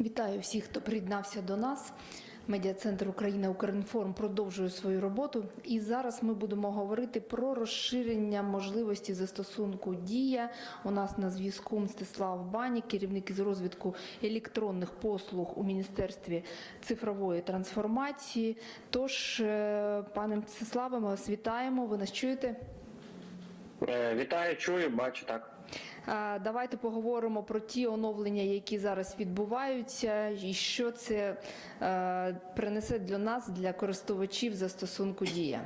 Вітаю всіх, хто приєднався до нас. Медіа-центр Україна Укрінформ продовжує свою роботу. І зараз ми будемо говорити про розширення можливості застосунку Дія. У нас на зв'язку Мстислав Бані, керівник із розвитку електронних послуг у Міністерстві цифрової трансформації. Тож, е, пане Мстиславе, ми вас вітаємо. Ви нас чуєте? Е, Вітаю, чую, бачу так. Давайте поговоримо про ті оновлення, які зараз відбуваються, і що це е, принесе для нас, для користувачів застосунку Дія.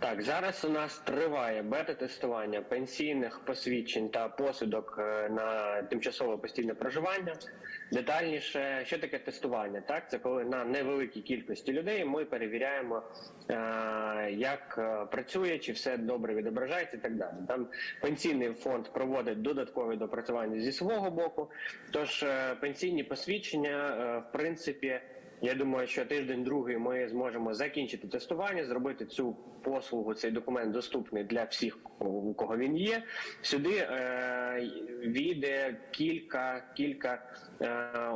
Так, зараз у нас триває бета-тестування пенсійних посвідчень та посвідок е, на тимчасове постійне проживання. Детальніше, що таке тестування? Так, це коли на невеликій кількості людей ми перевіряємо, е, як е, працює, чи все добре відображається і так далі. Там пенсійний фонд проводить додаткові допрацювання зі свого боку. Тож е, пенсійні посвідчення, в принципі. Я думаю, що тиждень другий ми зможемо закінчити тестування, зробити цю послугу, цей документ доступний для всіх, у кого він є. Сюди е, війде кілька кілька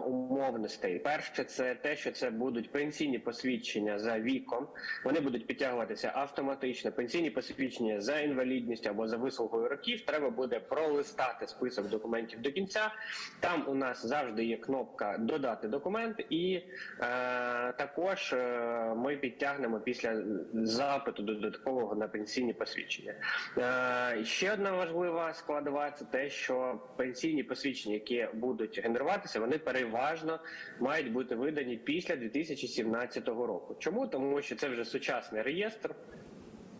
умовностей. Перше, це те, що це будуть пенсійні посвідчення за віком. Вони будуть підтягуватися автоматично. Пенсійні посвідчення за інвалідністю або за вислугою років. Треба буде пролистати список документів до кінця. Там у нас завжди є кнопка Додати документ і е, також е, ми підтягнемо після запиту додаткового на пенсійні посвідчення. Е, ще одна важлива складова це те, що пенсійні посвідчення, які будуть генеруватися, вони переважно мають бути видані після 2017 року. Чому? Тому що це вже сучасний реєстр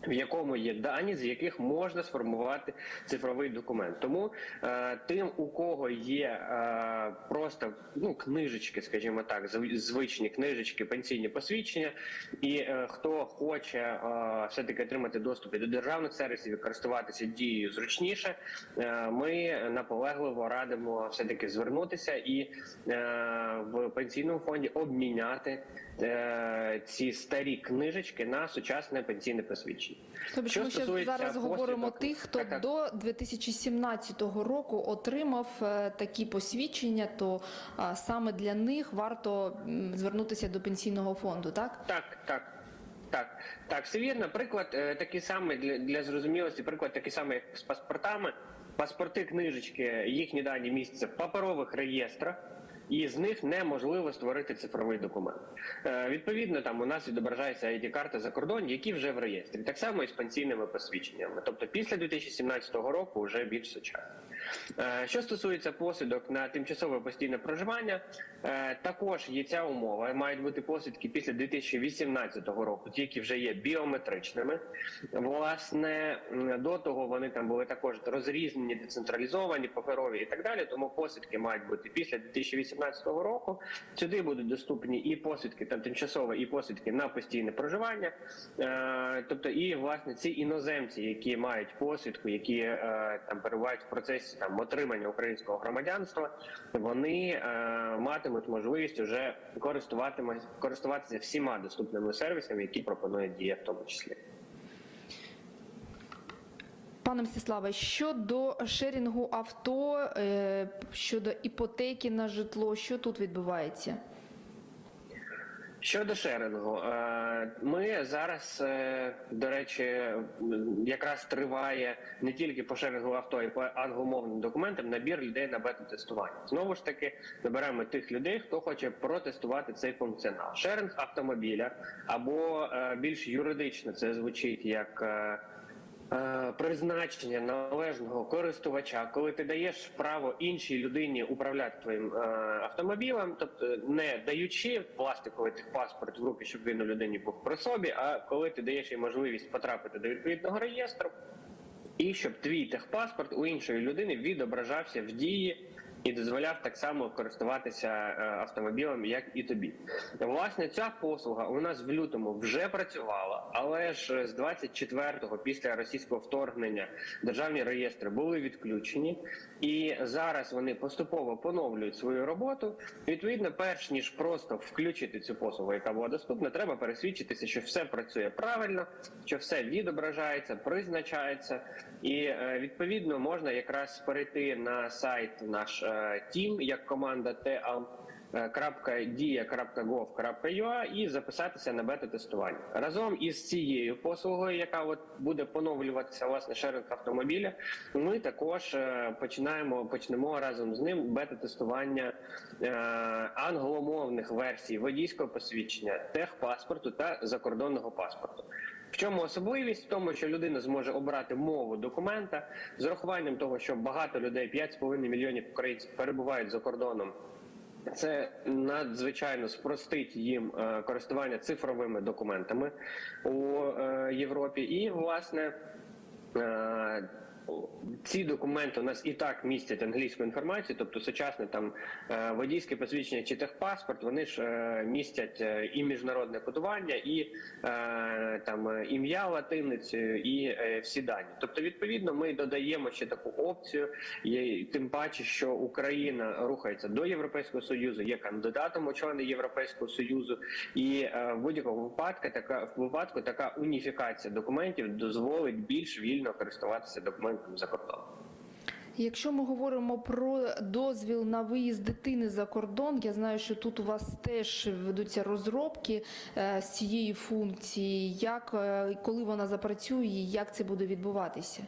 в якому є дані, з яких можна сформувати цифровий документ. Тому е, тим, у кого є е, просто ну книжечки, скажімо так, зв- звичні книжечки, пенсійні посвідчення, і е, хто хоче е, все таки отримати доступ до державних сервісів і користуватися дією зручніше, е, ми наполегливо радимо все таки звернутися і е, в пенсійному фонді обміняти е, ці старі книжечки на сучасне пенсійне посвідчення. Тобто Що ми ще зараз говоримо тих, хто Так, так. до 2017 року отримав е, такі посвідчення, то а, саме для них варто звернутися до пенсійного фонду, так? Так, так. Так, так, все вірно. Приклад е, такий самий для, для зрозумілості, приклад такий самий, як з паспортами. Паспорти, книжечки, їхні дані містяться в паперових реєстрах, і з них неможливо створити цифровий документ. Е, відповідно, там у нас відображається id карта за кордон, які вже в реєстрі. Так само і з пенсійними посвідченнями. Тобто після 2017 року вже більш сучасно. Е, Що стосується посвідок на тимчасове постійне проживання, також є ця умова. Мають бути посвідки після 2018 року, ті, які вже є біометричними. Власне, до того вони там були також розрізнені, децентралізовані, паперові і так далі. Тому посвідки мають бути після 2018 року. Сюди будуть доступні і посвідки там тимчасове, і посвідки на постійне проживання. Е, Тобто, і власне ці іноземці, які мають посвідку, які е, там перебувають в процесі там отримання українського громадянства, вони е, матимуть можливість вже користуватися користуватися всіма доступними сервісами, які пропонує дія, в тому числі. Пане Мстиславе, щодо шерінгу авто, е, щодо іпотеки на житло, що тут відбувається? Щодо шерингу, е, ми зараз, е, до речі, якраз триває не тільки по шерингу авто, і по англомовним документам набір людей на бета-тестування. Знову ж таки, наберемо тих людей, хто хоче протестувати цей функціонал. Шеринг автомобіля або е, більш юридично це звучить як. Е, Призначення належного користувача, коли ти даєш право іншій людині управляти твоїм е, автомобілем, тобто не даючи пластиковий паспорт в руки, щоб він у людині був при собі, а коли ти даєш їй можливість потрапити до відповідного реєстру, і щоб твій техпаспорт у іншої людини відображався в дії і дозволяв так само користуватися е, автомобілем, як і тобі. Власне, ця послуга у нас в лютому вже працювала, але ж з 24-го після російського вторгнення державні реєстри були відключені, і зараз вони поступово поновлюють свою роботу. Відповідно, перш ніж просто включити цю послугу, яка була доступна, треба пересвідчитися, що все працює правильно, що все відображається, призначається. І е, відповідно можна якраз перейти на сайт наш е, Тім як команда ТАМ .dia.gov.ua і записатися на бета-тестування разом із цією послугою, яка от буде поновлюватися власне шеринг автомобіля. Ми також е, починаємо почнемо разом з ним бета-тестування е, англомовних версій водійського посвідчення, техпаспорту та закордонного паспорту. В чому особливість? В тому, що людина зможе обрати мову документа з урахуванням того, що багато людей, 5,5 мільйонів українців, перебувають за кордоном. Це надзвичайно спростить їм е, користування цифровими документами у е, Європі. І власне е, ці документи у нас і так містять англійську інформацію, тобто сучасне там е, водійське посвідчення чи техпаспорт, вони ж е, містять е, і міжнародне кодування, і там ім'я латиницею, і всі дані. Тобто, відповідно, ми додаємо ще таку опцію, тим паче, що Україна рухається до Європейського союзу, є кандидатом у члени Європейського союзу, і в будь-якому випадку така випадку така уніфікація документів дозволить більш вільно користуватися документами за кордоном. Якщо ми говоримо про дозвіл на виїзд дитини за кордон, я знаю, що тут у вас теж ведуться розробки е, з цієї функції. Як е, коли вона запрацює, і як це буде відбуватися?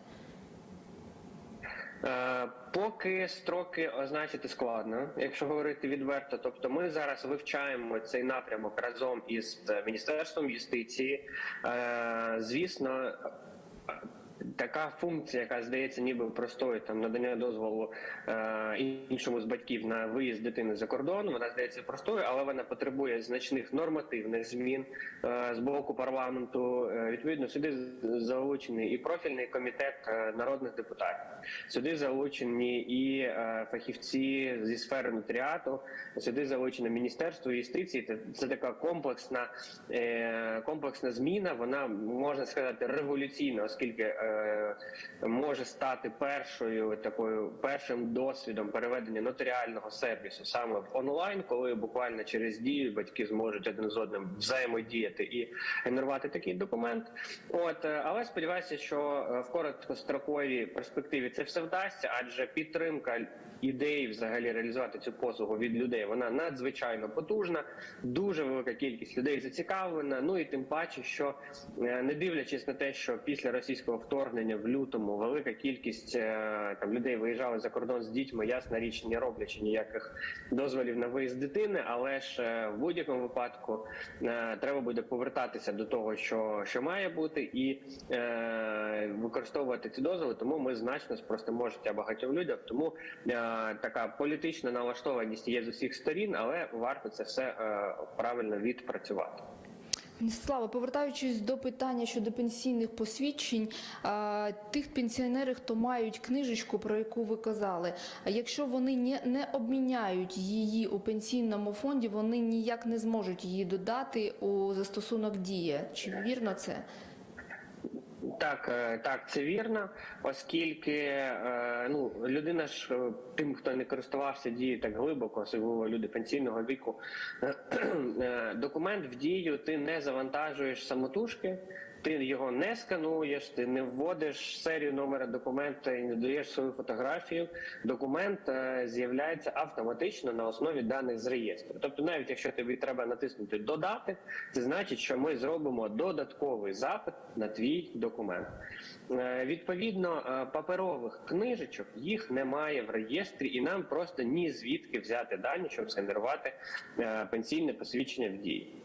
Е, Поки строки означити складно, якщо говорити відверто. Тобто, ми зараз вивчаємо цей напрямок разом із міністерством юстиції. Звісно, така функція, яка здається, ніби простою там надання дозволу е, іншому з батьків на виїзд дитини за кордон, вона здається простою, але вона потребує значних нормативних змін е, з боку парламенту. Е, відповідно, сюди залучений і профільний комітет е, народних депутатів. Сюди залучені і е, фахівці зі сфери нотаріату, сюди залучене міністерство юстиції. Це, це така комплексна е, комплексна зміна. Вона можна сказати революційна, оскільки е, може стати першою такою першим досвідом переведення нотаріального сервісу саме в онлайн, коли буквально через дію батьки зможуть один з одним взаємодіяти і генерувати такий документ. От е, але сподіваюся, що е, в короткостроковій перспективі це все вдасться, адже підтримка ідеї взагалі реалізувати цю послугу від людей вона надзвичайно потужна. Дуже велика кількість людей зацікавлена. Ну і тим паче, що е, не дивлячись на те, що після російського вторгнення в лютому велика кількість е, там людей виїжджали за кордон з дітьми, ясна річ, не роблячи ніяких дозволів на виїзд дитини. Але ж е, в будь-якому випадку е, треба буде повертатися до того, що, що має бути, і е, використовувати ці дозволи. Тому ми значно спростимо життя багатьом людям. Тому е, така політична налаштованість є з усіх сторін, але варто це все е, правильно відпрацювати. Слава, повертаючись до питання щодо пенсійних посвідчень, тих пенсіонерів, хто мають книжечку, про яку ви казали, якщо вони не, не обміняють її у пенсійному фонді, вони ніяк не зможуть її додати у застосунок дія. Чи вірно це? Так, е, так, це вірно, оскільки е, ну людина ж е, тим, хто не користувався дією так глибоко, особливо люди пенсійного віку, документ в дію ти не завантажуєш самотужки. Ти його не скануєш, ти не вводиш серію номера документа і не даєш свою фотографію. Документ е, з'являється автоматично на основі даних з реєстру. Тобто, навіть якщо тобі треба натиснути Додати, це значить, що ми зробимо додатковий запит на твій документ. Е, Відповідно, е, паперових книжечок їх немає в реєстрі, і нам просто ні звідки взяти дані, щоб згенерувати е, пенсійне посвідчення в дії.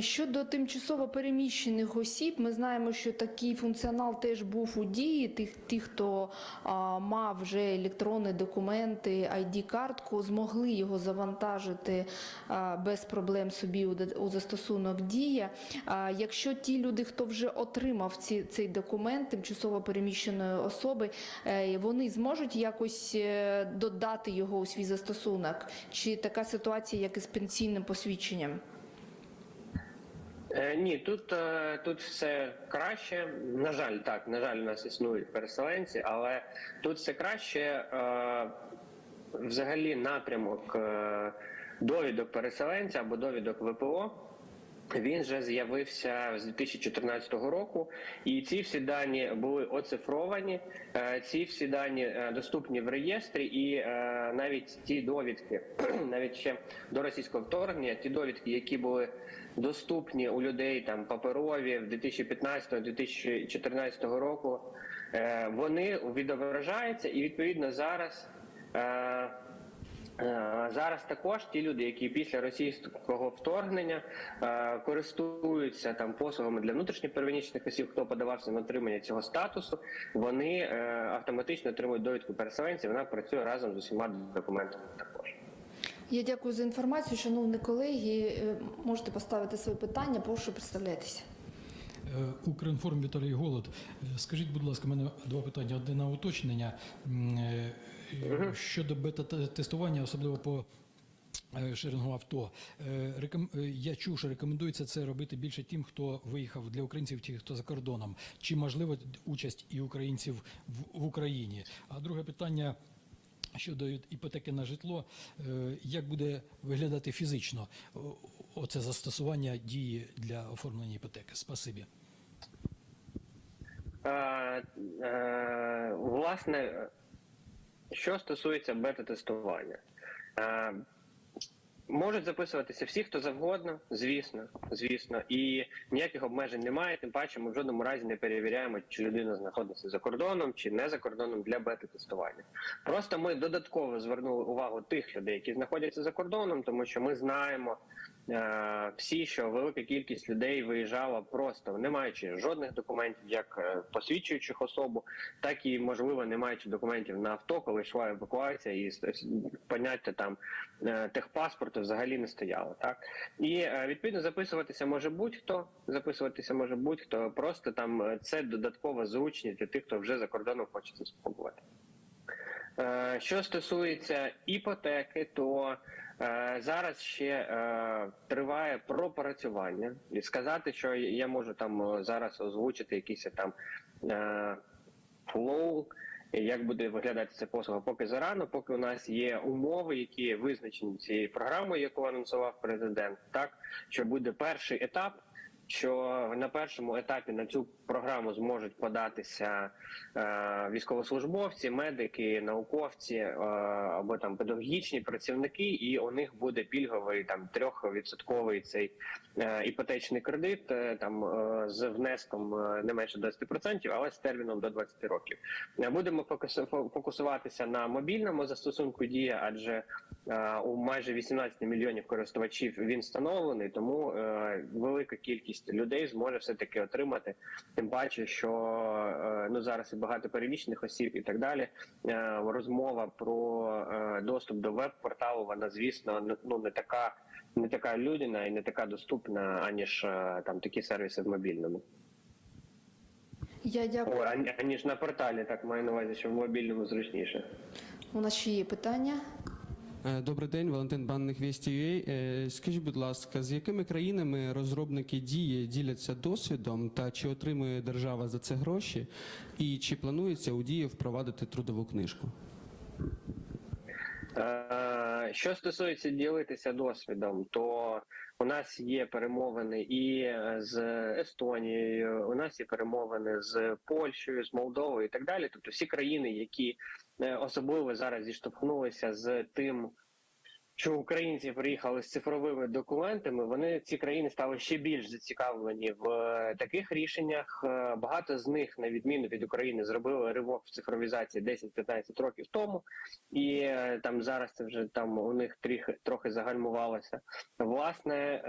Щодо тимчасово переміщених осіб, ми знаємо, що такий функціонал теж був у дії. Тих, ті, хто а, мав вже електронні документи, ID-картку, змогли його завантажити а, без проблем собі у, у застосунок Дія. А, якщо ті люди, хто вже отримав ці, цей документ тимчасово переміщеної особи, е, вони зможуть якось е, додати його у свій застосунок? Чи така ситуація, як із пенсійним посвідченням? Е, Ні, тут, е, тут все краще. На жаль, так, на жаль, у нас існують переселенці, але тут все краще. Е, Взагалі напрямок довідок переселенця або довідок ВПО. Він вже з'явився з 2014 року, і ці всі дані були оцифровані. Е, Ці всі дані е, доступні в реєстрі, і е, навіть ті довідки, навіть ще до російського вторгнення, ті довідки, які були доступні у людей там паперові в 2015-2014 року, вони відображаються, і відповідно зараз. Е, Зараз також ті люди, які після російського вторгнення е, користуються там послугами для внутрішньопереміщених осіб, хто подавався на отримання цього статусу, вони е, автоматично отримують довідку переселенців. Вона працює разом з усіма документами також. Я дякую за інформацію. Шановні колеги, можете поставити свої питання, прошу представляйтеся. Е, Укрінформ Віталій Голод. Е, Скажіть, будь ласка, в мене два питання. Одне на уточнення е, щодо бета-тестування, особливо по шерингу авто. Я чув, що рекомендується це робити більше тим, хто виїхав для українців, ті, хто за кордоном. Чи можливо участь і українців в- Україні? А друге питання. Щодо іпотеки на житло, як буде виглядати фізично оце застосування дії для оформлення іпотеки? Спасибі. Е, е, Власне, що стосується бета-тестування, Е, можуть записуватися всі, хто завгодно, звісно, звісно, і ніяких обмежень немає. Тим паче, ми в жодному разі не перевіряємо, чи людина знаходиться за кордоном чи не за кордоном для бета-тестування. Просто ми додатково звернули увагу тих людей, які знаходяться за кордоном, тому що ми знаємо. Е, Всі, що велика кількість людей виїжджала просто не маючи жодних документів, як е, посвідчуючих особу, так і можливо не маючи документів на авто, коли йшла евакуація, і поняття там е, техпаспорту взагалі не стояло. Так і відповідно записуватися може будь-хто, записуватися може будь-хто. Просто там це додаткова зручність для тих, хто вже за кордоном хоче це спробувати. Що стосується іпотеки, то зараз ще е, триває пропрацювання, і сказати, що я можу там е, зараз озвучити якийсь там е, флоу, як буде виглядати ця послуга, поки зарано, поки у нас є умови, які визначені цією програмою, яку анонсував президент, так що буде перший етап. Що на першому етапі на цю програму зможуть податися е, військовослужбовці, медики, науковці е, або там педагогічні працівники, і у них буде пільговий там трьохвідсотковий цей е, іпотечний кредит, е, там е, з внеском е, не менше 20%, але з терміном до 20 років. Е, Будемо фокусу- фо- фокусуватися на мобільному застосунку дія, адже у майже 18 мільйонів користувачів він встановлений, тому е, велика кількість людей зможе все таки отримати. Тим паче, що е, ну зараз і багато переміщених осіб і так далі. Е, Розмова про е, доступ до веб-порталу, вона звісно ну не така. Не така людяна і не така доступна, аніж е, там такі сервіси в мобільному. Я дякую. О, аніж на порталі, так маю на увазі, що в мобільному зручніше. У нас ще є питання. Е, Добрий день, Валентин Банних Вісті. Е, Скажіть, будь ласка, з якими країнами розробники дії діляться досвідом та чи отримує держава за це гроші? І чи планується у дії впровадити трудову книжку? Е, Що стосується ділитися досвідом, то у нас є перемовини і з Естонією, у нас є перемовини з Польщею, з Молдовою і так далі. Тобто всі країни, які особливо зараз зіштовхнулися з тим. Що українці приїхали з цифровими документами, вони ці країни стали ще більш зацікавлені в е, таких рішеннях. Е, Багато з них, на відміну від України, зробили ривок в цифровізації 10-15 років тому, і е, там зараз це вже там у них трохи трохи загальмувалося. Власне,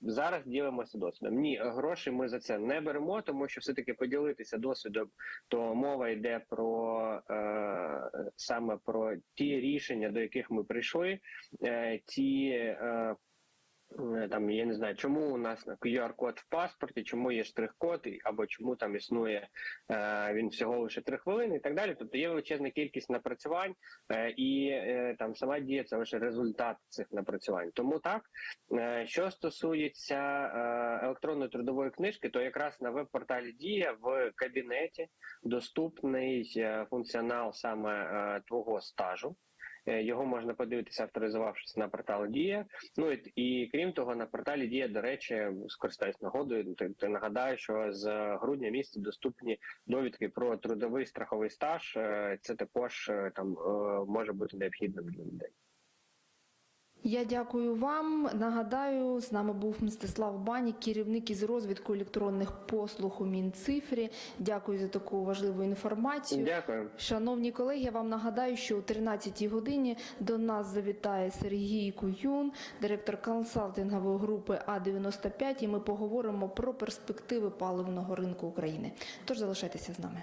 зараз ділимося досвідом. Ні, гроші ми за це не беремо, тому що все таки поділитися досвідом, то мова йде про саме про ті рішення, до яких ми прийшли. Е, ті е, е, там я не знаю, чому у нас на QR-код в паспорті, чому є штрих-код, або чому там існує він всього лише три хвилини, і так далі. Тобто є величезна кількість напрацювань, і там сама дія це лише результат цих напрацювань. Тому так, що стосується е, електронної трудової книжки, то якраз на веб-порталі Дія в кабінеті доступний функціонал саме твого стажу. Е, Його можна подивитися, авторизувавшись на портал Дія. Ну і, і крім того, на порталі Дія, до речі, скористаюсь нагодою. Ти, ти нагадаю, що з грудня місяця доступні довідки про трудовий страховий стаж. Е, Це також е, там може бути необхідним для людей. Я дякую вам. Нагадаю, з нами був Мстислав Банік, керівник із розвитку електронних послуг у Мінцифрі. Дякую за таку важливу інформацію. Дякую. Шановні колеги, я вам нагадаю, що о 13-й годині до нас завітає Сергій Куюн, директор консалтингової групи А95, і ми поговоримо про перспективи паливного ринку України. Тож залишайтеся з нами.